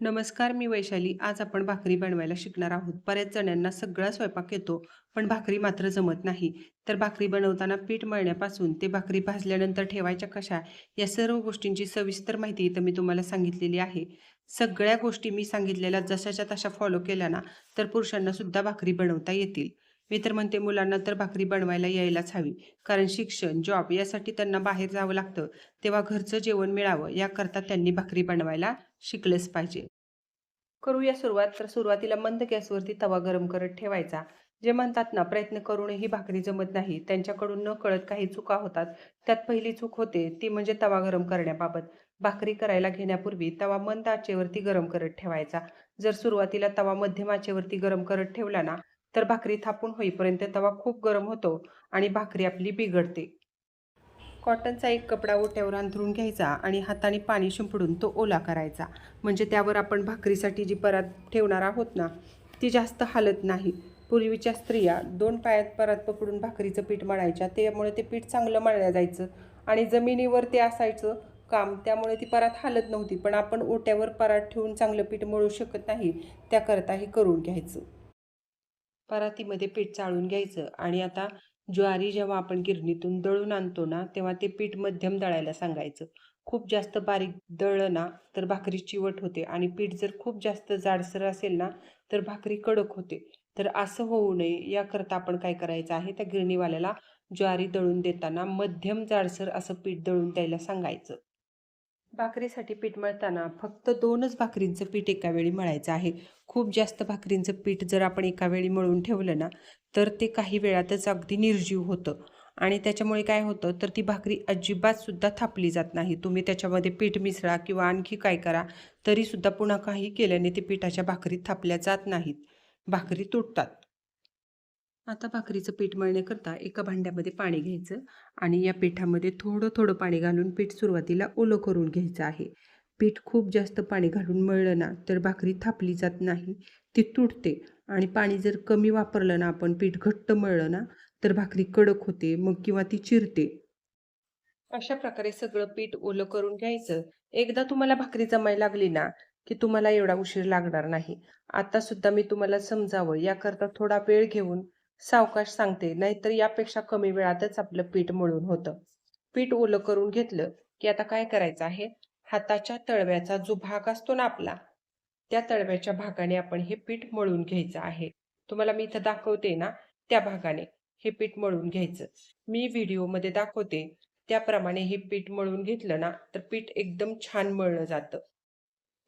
नमस्कार मी वैशाली. आज आपण भाकरी बनवायला शिकणार आहोत. बऱ्याच जणांना सगळा स्वयंपाक येतो पण भाकरी मात्र जमत नाही. तर भाकरी बनवताना पीठ मळण्यापासून ते भाकरी भाजल्यानंतर ठेवायच्या कशा या सर्व गोष्टींची सविस्तर माहिती इथं मी तुम्हाला सांगितलेली आहे. सगळ्या गोष्टी मी सांगितलेल्या जशाच्या तशा फॉलो केल्या ना तर पुरुषांना सुद्धा भाकरी बनवता येतील. मी तर म्हणते मुलांना तर भाकरी बनवायला यायलाच हवी. कारण शिक्षण जॉब यासाठी त्यांना बाहेर जावं लागतं. तेव्हा घरचं जेवण मिळावं याकरता त्यांनी भाकरी बनवायला शिकलेच पाहिजे. करूया सुरुवात. तर सुरुवातीला मंद गॅसवरती तवा गरम करत ठेवायचा. जे म्हणतात ना प्रयत्न करूनही भाकरी जमत नाही त्यांच्याकडून न कळत काही चुका होतात. त्यात पहिली चूक होते ती म्हणजे तवा गरम करण्याबाबत. भाकरी करायला घेण्यापूर्वी तवा मंद आचेवरती गरम करत ठेवायचा. जर सुरुवातीला तवा मध्यम आचेवरती गरम करत ठेवला ना तर भाकरी थापून होईपर्यंत तवा खूप गरम होतो आणि भाकरी आपली बिघडते. कॉटनचा एक कपडा ओट्यावर अंथरून घ्यायचा आणि हाताने पाणी शिंपडून तो ओला करायचा. म्हणजे त्यावर आपण भाकरीसाठी जी परात ठेवणार आहोत ना ती जास्त हालत नाही. पूर्वीच्या स्त्रिया दोन पायात परात पकडून भाकरीचं पीठ मळायच्या त्यामुळे ते पीठ चांगलं मळलं जायचं आणि जमिनीवर ते असायचं काम त्यामुळे ती परात हालत नव्हती. पण आपण ओट्यावर परात ठेवून चांगलं पीठ मळू शकत नाही त्याकरता हे करून घ्यायचं. परातीमध्ये पीठ चाळून घ्यायचं आणि आता ज्वारी जेव्हा आपण गिरणीतून दळून आणतो ना तेव्हा ते पीठ मध्यम दळायला सांगायचं. खूप जास्त बारीक दळलं ना तर भाकरी चिवट होते आणि पीठ जर खूप जास्त जाडसर असेल ना तर भाकरी कडक होते. तर असं होऊ नये याकरता आपण काय करायचं आहे त्या गिरणीवाल्याला ज्वारी दळून देताना मध्यम जाडसर असं पीठ दळून द्यायला सांगायचं. भाकरीसाठी पीठ मळताना फक्त दोनच भाकरींचं पीठ एका वेळी मळायचं आहे. खूप जास्त भाकरींचं पीठ जर आपण एका वेळी मळून ठेवलं ना तर ते काही वेळातच अगदी निर्जीव होतं. आणि त्याच्यामुळे काय होतं तर ती भाकरी अजिबात सुद्धा थापली जात नाही. तुम्ही त्याच्यामध्ये पीठ मिसळा किंवा आणखी काय करा तरीसुद्धा पुन्हा काही केल्याने ते पिठाच्या भाकरी थापल्या जात नाहीत. भाकरी तुटतात. आता भाकरीचं पीठ मळण्याकरता एका भांड्यामध्ये पाणी घ्यायचं आणि या पिठामध्ये थोडं थोडं पाणी घालून पीठ सुरुवातीला ओलं करून घ्यायचं आहे. पीठ खूप जास्त पाणी घालून मळलं ना तर भाकरी थापली जात नाही ती तुटते आणि पाणी जर कमी वापरलं ना आपण पीठ घट्ट मळलं ना तर भाकरी कडक होते मग किंवा ती चिरते. अशा प्रकारे सगळं पीठ ओलं करून घ्यायचं. एकदा तुम्हाला भाकरी जमायला लागली ना की तुम्हाला एवढा उशीर लागणार नाही. आता सुद्धा मी तुम्हाला समजावं याकरता थोडा वेळ घेऊन सावकाश सांगते नाहीतर यापेक्षा कमी वेळातच आपलं पीठ मळून होतं. पीठ ओलं करून घेतलं की आता काय करायचं आहे? हाताच्या तळव्याचा जो भाग असतो ना आपला त्या तळव्याच्या भागाने आपण हे पीठ मळून घ्यायचं आहे. तुम्हाला मी इथं दाखवते ना त्या भागाने हे पीठ मळून घ्यायचं. मी व्हिडिओमध्ये दाखवते त्याप्रमाणे हे पीठ मळून घेतलं ना तर पीठ एकदम छान मळलं जातं.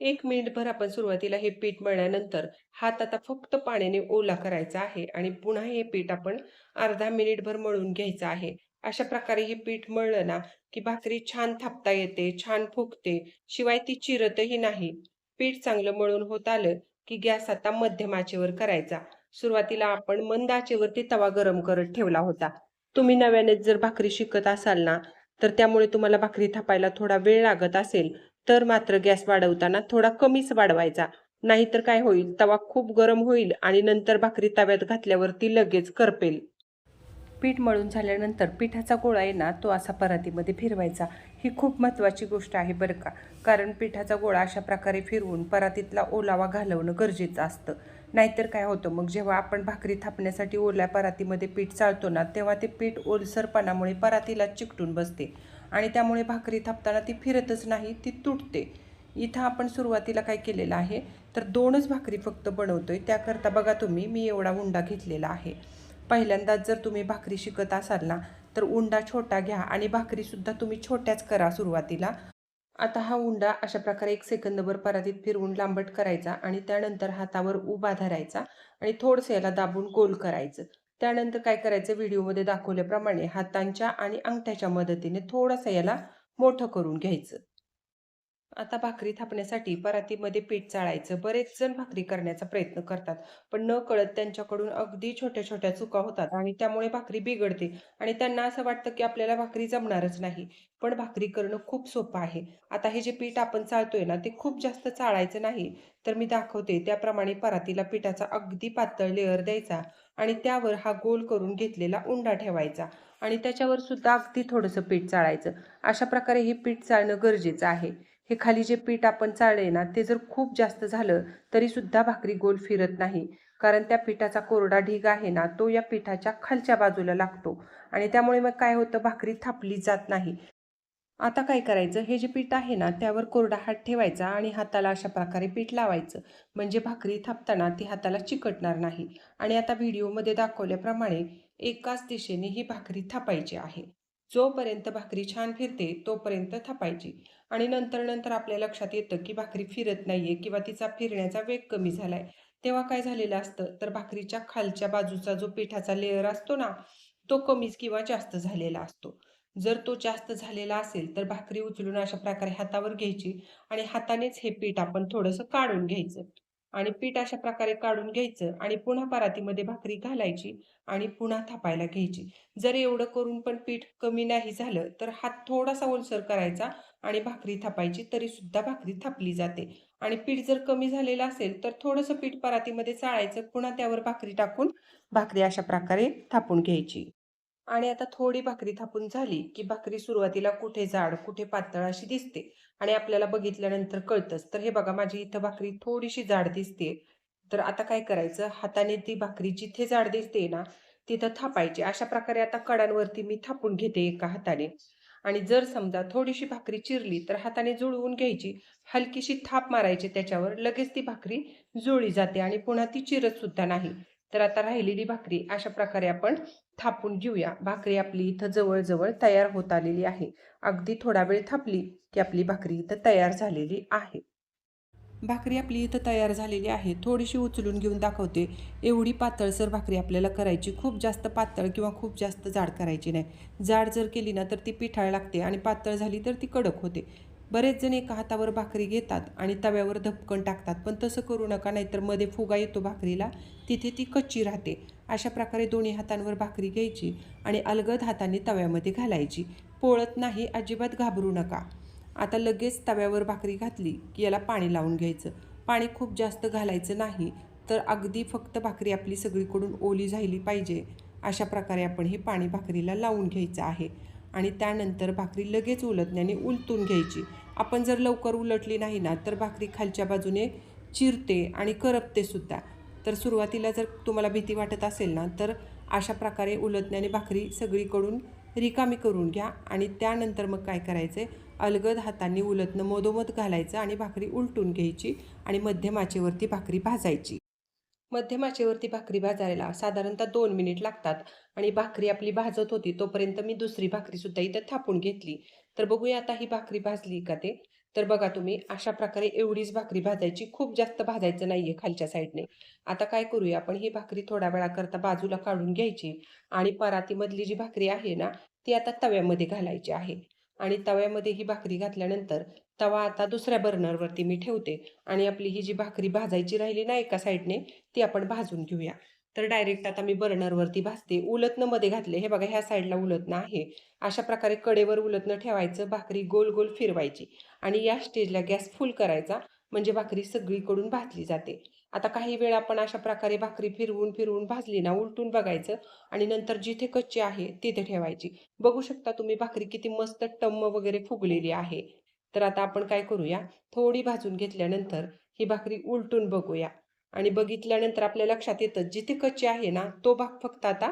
एक मिनिटभर आपण सुरुवातीला हे पीठ मळल्यानंतर हात आता फक्त पाण्याने ओला करायचा आहे आणि पुन्हा हे पीठ आपण अर्धा मिनिटभर मळून घ्यायचं आहे. अशा प्रकारे हे पीठ मळलं ना की भाकरी छान थापता येते छान फुगते शिवाय ती चिरतही नाही. पीठ चांगलं मळून होत आलं की गॅस आता मध्यम आचेवर करायचा. सुरुवातीला आपण मंद आचेवरती तवा गरम करत ठेवला होता. तुम्ही नव्याने जर भाकरी शिकत असाल ना तर त्यामुळे तुम्हाला भाकरी थापायला थोडा वेळ लागत असेल. तर मात्र गॅस वाढवताना थोडा कमीच वाढवायचा. नाहीतर काय होईल? तवा खूप गरम होईल आणि नंतर भाकरी तव्यात घातल्यावरती लगेच करपेल. पीठ मळून झाल्यानंतर पिठाचा गोळा आहे ना तो असा परातीमध्ये फिरवायचा. ही खूप महत्त्वाची गोष्ट आहे बरं का. कारण पिठाचा गोळा अशा प्रकारे फिरवून परातीतला ओलावा घालवणं गरजेचं असतं. नाहीतर काय होतं? मग जेव्हा आपण भाकरी थापण्यासाठी ओल्या परातीमध्ये पीठ चाळतो ना तेव्हा ते पीठ ओलसरपणामुळे परातीला चिकटून बसते. आणि त्यामुळे भाकरी थापताना ती फिरतच नाही ती तुटते. इथं आपण सुरुवातीला काय केलेलं आहे तर दोनच भाकरी फक्त बनवतो आहे त्याकरता बघा तुम्ही मी एवढा उंडा घेतलेला आहे. पहिल्यांदाच जर तुम्ही भाकरी शिकत असाल ना तर उंडा छोटा घ्या आणि भाकरीसुद्धा तुम्ही छोट्याच करा सुरुवातीला. आता हा उंडा अशा प्रकारे एक सेकंदभर परातीत फिरवून लांबट करायचा आणि त्यानंतर हातावर उभा धरायचा आणि थोडंसं याला दाबून गोल करायचं. त्यानंतर काय करायचं? व्हिडिओमध्ये दाखवल्याप्रमाणे हातांच्या आणि अंगठ्याच्या मदतीने थोडंसं याला मोठं करून घ्यायचं. आता भाकरी थापण्यासाठी परातीमध्ये पीठ चाळायचं. बरेच जण भाकरी करण्याचा प्रयत्न करतात पण न कळत त्यांच्याकडून अगदी छोट्या छोट्या चुका होतात आणि त्यामुळे भाकरी बिघडते आणि त्यांना असं वाटतं की आपल्याला भाकरी जमणारच नाही. पण भाकरी करणं खूप सोपं आहे. आता हे जे पीठ आपण चाळतोय ना ते खूप जास्त चाळायचं नाही. तर मी दाखवते. त्याप्रमाणे परातीला पिठाचा अगदी पातळ लेअर द्यायचा आणि त्यावर हा गोल करून घेतलेला उंडा ठेवायचा. आणि त्याच्यावर सुद्धा अगदी थोडंसं पीठ चाळायचं. अशा प्रकारे हे पीठ चाळणं गरजेचं आहे. हे खाली जे पीठ आपण चाळले ना ते जर खूप जास्त झालं तरीसुद्धा भाकरी गोल फिरत नाही. कारण त्या पिठाचा कोरडा ढीग आहे ना तो या पिठाच्या खालच्या बाजूला लागतो. आणि त्यामुळे मग काय होतं? भाकरी थापली जात नाही. आता काय करायचं? हे जे पीठ आहे ना त्यावर कोरडा हात ठेवायचा आणि हाताला अशा प्रकारे पीठ लावायचं. म्हणजे भाकरी थापताना ती हाताला चिकटणार नाही. आणि आता व्हिडिओमध्ये दाखवल्याप्रमाणे एकाच दिशेने ही भाकरी थापायची आहे. जोपर्यंत भाकरी छान फिरते तोपर्यंत थापायची. आणि नंतर नंतर आपल्या लक्षात येतं की भाकरी फिरत नाहीये किंवा तिचा फिरण्याचा वेग कमी झालाय. तेव्हा काय झालेलं असतं? तर भाकरीच्या खालच्या बाजूचा जो पिठाचा लेअर असतो ना तो कमीच किंवा जास्त झालेला असतो. जर तो जास्त झालेला असेल तर भाकरी उचलून अशा प्रकारे हातावर घ्यायची आणि हातानेच हे पीठ आपण थोडंसं काढून घ्यायचं. आणि पीठ अशा प्रकारे काढून घ्यायचं आणि पुन्हा परातीमध्ये भाकरी घालायची आणि पुन्हा थापायला घ्यायची. जर एवढं करून पण पीठ कमी नाही झालं तर हात थोडासा ओलसर करायचा आणि भाकरी थापायची तरी सुद्धा भाकरी थापली जाते. आणि पीठ जर कमी झालेलं असेल तर थोडंसं पीठ परातीमध्ये चाळायचं पुन्हा त्यावर भाकरी टाकून भाकरी अशा प्रकारे थापून घ्यायची. आणि आता थोडी भाकरी थापून झाली की भाकरी सुरुवातीला कुठे जाड कुठे पातळ अशी दिसते. आणि आपल्याला बघितल्यानंतर कळतंच. तर हे बघा माझी इथं भाकरी थोडीशी जाड दिसते. तर आता काय करायचं? हाताने ती भाकरी जिथे जाड दिसते ना तिथं थापायची. अशा प्रकारे आता कडांवरती मी थापून घेते एका हाताने. आणि जर समजा थोडीशी भाकरी चिरली तर हाताने जुळवून घ्यायची. हलकीशी थाप मारायची त्याच्यावर लगेच ती भाकरी जुळली जाते आणि पुन्हा ती चिरत सुद्धा नाही. तर आता राहिलेली भाकरी अशा प्रकारे आपण थापून घेऊया. भाकरी आपली इथं जवळजवळ तयार होत आलेली आहे. अगदी थोडा वेळ थापली की आपली भाकरी इथं तयार झालेली आहे. भाकरी आपली इथं तयार झालेली आहे. थोडीशी उचलून घेऊन दाखवते. एवढी पातळसर भाकरी आपल्याला करायची खूप जास्त पातळ किंवा खूप जास्त जाड करायची नाही. जाड जर केली ना तर ती पिठाळ लागते आणि पातळ झाली तर ती कडक होते. बरेच जण एका हातावर भाकरी घेतात आणि तव्यावर धपकन टाकतात. पण तसं करू नका नाहीतरमध्ये फुगा येतो भाकरीला. तिथे ती कच्ची राहते. अशा प्रकारे दोन्ही हातांवर भाकरी घ्यायची आणि अलगद हाताने तव्यामध्ये घालायची. पोळत नाही अजिबात घाबरू नका. आता लगेच तव्यावर भाकरी घातली की याला पाणी लावून घ्यायचं. पाणी खूप जास्त घालायचं नाही तर अगदी फक्त भाकरी आपली सगळीकडून ओली झाली पाहिजे. अशा प्रकारे आपण हे पाणी भाकरीला लावून घ्यायचं आहे. आणि त्यानंतर भाकरी लगेच उलटण्याने उलटून घ्यायची. आपण जर लवकर उलटली नाही ना तर भाकरी खालच्या बाजूने चिरते आणि करपते सुद्धा. तर सुरुवातीला जर तुम्हाला भीती वाटत असेल ना तर अशा प्रकारे उलटण्याने भाकरी सगळीकडून रिकामी करून घ्या आणि त्यानंतर मग काय करायचं आहे अलगद हातांनी उलटणं मधोमध घालायचं आणि भाकरी उलटून घ्यायची आणि मध्यमाचेवरती भाकरी भाजायची. मध्यम आचेवरती भाकरी भाजायला साधारणतः दोन मिनिट लागतात. आणि भाकरी आपली भाजत होती तोपर्यंत मी दुसरी भाकरीसुद्धा इथं थापून घेतली. तर बघूया आता ही भाकरी भाजली का ते? तर बघा तुम्ही अशा प्रकारे एवढीच भाकरी भाजायची. खूप जास्त भाजायचं नाहीये खालच्या साईडने आता काय करूया आपण ही भाकरी थोड्या वेळाकरता बाजूला काढून घ्यायची. आणि परातीमधली जी भाकरी आहे ना ती आता तव्यामध्ये घालायची आहे. आणि तव्यामध्ये ही भाकरी घातल्यानंतर तवा आता दुसऱ्या बर्नरवरती मी ठेवते आणि आपली ही जी भाकरी भाजायची राहिली ना एका साईडने ती आपण भाजून घेऊया. तर डायरेक्ट आता मी बर्नरवरती भाजते. उलटणं मध्ये घातले. हे बघा ह्या साईडला उलटणं आहे. अशा प्रकारे कडेवर उलटणं ठेवायचं भाकरी गोल गोल फिरवायची आणि या स्टेजला गॅस फुल करायचा म्हणजे भाकरी सगळीकडून भाजली जाते. आता काही वेळ आपण अशा प्रकारे भाकरी फिरवून फिरवून भाजली ना उलटून बघायचं आणि नंतर जिथे कच्ची आहे तिथे ठेवायची. बघू शकता तुम्ही भाकरी किती मस्त टम्म वगैरे फुगलेली आहे. तर आता आपण काय करूया? थोडी भाजून घेतल्यानंतर ही भाकरी उलटून बघूया. आणि बघितल्यानंतर आपल्या लक्षात येतं जिथे कच्ची आहे ना तो भाग फक्त आता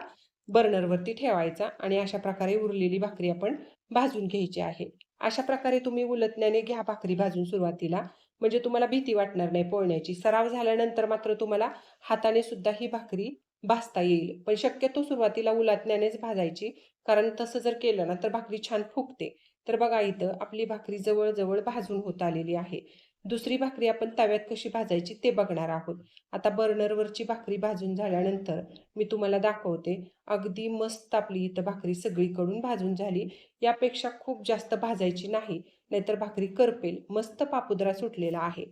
बर्नरवरती ठेवायचा आणि अशा प्रकारे उरलेली भाकरी आपण भाजून घ्यायची आहे. अशा प्रकारे तुम्ही उलटण्याने घ्या भाकरी भाजून सुरुवातीला. म्हणजे तुम्हाला भीती वाटणार नाही पोळण्याची. सराव झाल्यानंतर मात्र तुम्हाला हाताने सुद्धा ही भाकरी भाजता येईल. पण शक्यतो सुरुवातीला उलटण्यानेच भाजायची. कारण तसं जर केलं ना तर भाकरी छान फुगते. तर बघा इथं आपली भाकरी जवळजवळ भाजून होत आलेली आहे. दुसरी भाकरी आपण तव्यात कशी भाजायची ते बघणार आहोत. आता बर्नरवरची भाकरी भाजून झाल्यानंतर मी तुम्हाला दाखवते. अगदी मस्त आपली इथं भाकरी सगळीकडून भाजून झाली. यापेक्षा खूप जास्त भाजायची नाही नाहीतर भाकरी करपेल. मस्त पापुद्रा सुटलेला आहे.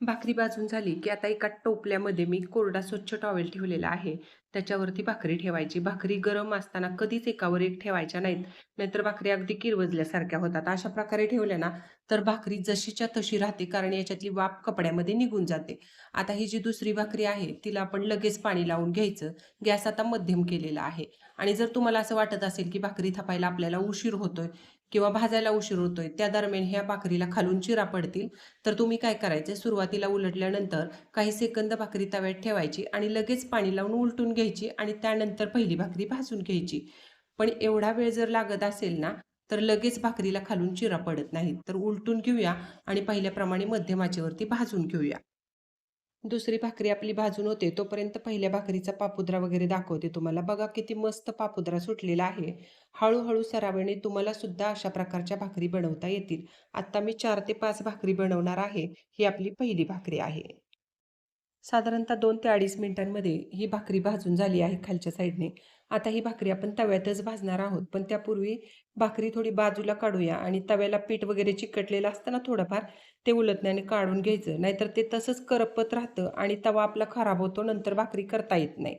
भाकरी भाजून झाली की आता एका टोपल्यामध्ये मी कोरडा स्वच्छ टॉवेल ठेवलेला आहे. त्याच्यावरती भाकरी ठेवायची. भाकरी गरम असताना कधीच एकावर एक ठेवायच्या नाहीत. नाहीतर भाकरी अगदी किरवजल्यासारख्या होतात. अशा प्रकारे ठेवल्या ना तर भाकरी जशीच्या तशी राहते कारण याच्यातली वाफ कपड्यामध्ये निघून जाते. आता ही जी दुसरी भाकरी आहे तिला आपण लगेच पाणी लावून घ्यायचं. गॅस आता मध्यम केलेला आहे. आणि जर तुम्हाला असं वाटत असेल की भाकरी थापायला आपल्याला उशीर होतोय किंवा भाजायला उशीर होतोय त्या दरम्यान ह्या भाकरीला खालून चिरा पडतील. तर तुम्ही काय करायचे? सुरुवातीला उलटल्यानंतर काही सेकंद भाकरी तव्यात ठेवायची आणि लगेच पाणी लावून उलटून घ्यायची. घ्यायची आणि त्यानंतर पहिली भाकरी भाजून घ्यायची. पण एवढा वेळ जर लागत असेल ना तर लगेच भाकरीला खालून चिरा पडत नाही तर उलटून घेऊया आणि पहिल्याप्रमाणे मध्यमाचेवरती भाजून घेऊया. दुसरी भाकरी आपली भाजून होते तोपर्यंत पहिल्या भाकरीचा पापुद्रा वगैरे दाखवते तुम्हाला. बघा किती मस्त पापुद्रा सुटलेला आहे. हळूहळू सरावेने तुम्हाला सुद्धा अशा प्रकारच्या भाकरी बनवता येतील. आता मी चार ते पाच भाकरी बनवणार आहे. ही आपली पहिली भाकरी आहे. साधारणतः दोन ते अडीच मिनिटांमध्ये ही भाकरी भाजून झाली आहे खालच्या साईडने. आता ही भाकरी आपण तव्यातच भाजणार आहोत. पण त्यापूर्वी भाकरी थोडी बाजूला काढूया आणि तव्याला पीठ वगैरे चिकटलेलं असतं ना थोडंफार ते उलटण्याने काढून घ्यायचं. नाहीतर ते तसंच करपत राहतं आणि तवा आपला खराब होतो नंतर भाकरी करता येत नाही.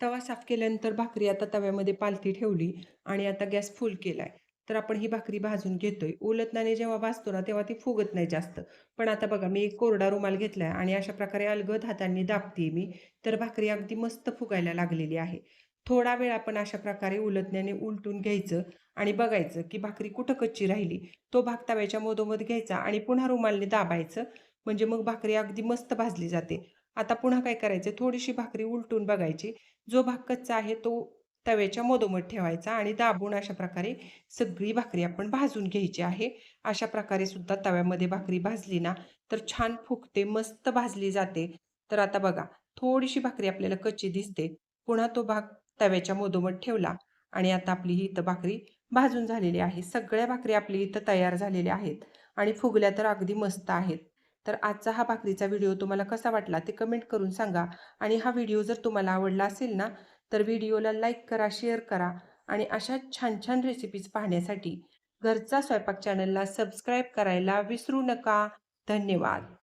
तवा साफ केल्यानंतर भाकरी आता तव्यामध्ये पालती ठेवली आणि आता गॅस फुल केला आहे तर आपण ही भाकरी भाजून घेतोय. उलटण्याने जेव्हा भाजतो ना तेव्हा ती फुगत नाही जास्त. पण आता बघा मी एक कोरडा रुमाल घेतलाय आणि अशा प्रकारे अलगद हातांनी दाबते मी तर भाकरी अगदी मस्त फुगायला लागलेली आहे. थोडा वेळ आपण अशा प्रकारे उलटण्याने उलटून घ्यायचं आणि बघायचं की भाकरी कुठं कच्ची राहिली. तो भाग तव्याच्या मधोमध घ्यायचा आणि पुन्हा रुमालने दाबायचं. म्हणजे मग भाकरी अगदी मस्त भाजली जाते. आता पुन्हा काय करायचं? थोडीशी भाकरी उलटून बघायची. जो भाग कच्चा आहे तो तव्याच्या मधोमध ठेवायचा आणि दाबून अशा प्रकारे सगळी भाकरी आपण भाजून घ्यायची आहे. अशा प्रकारे सुद्धा तव्यामध्ये भाकरी भाजली ना तर छान फुगते मस्त भाजली जाते. तर आता बघा थोडीशी भाकरी आपल्याला कच्ची दिसते. पुन्हा तो भाग तव्याच्या मधोमध ठेवला आणि आता आपली ही इथं भाकरी भाजून झालेली आहे. सगळ्या भाकरी आपली इथं तयार झालेल्या आहेत आणि फुगल्या तर अगदी मस्त आहेत. तर आजचा हा भाकरीचा व्हिडिओ तुम्हाला कसा वाटला ते कमेंट करून सांगा आणि हा व्हिडिओ जर तुम्हाला आवडला असेल ना तर व्हिडिओला लाईक करा शेअर करा आणि अशा छान छान रेसिपीज पाहण्यासाठी घरचा स्वयंपाक चॅनलला सबस्क्राईब करायला विसरू नका. धन्यवाद.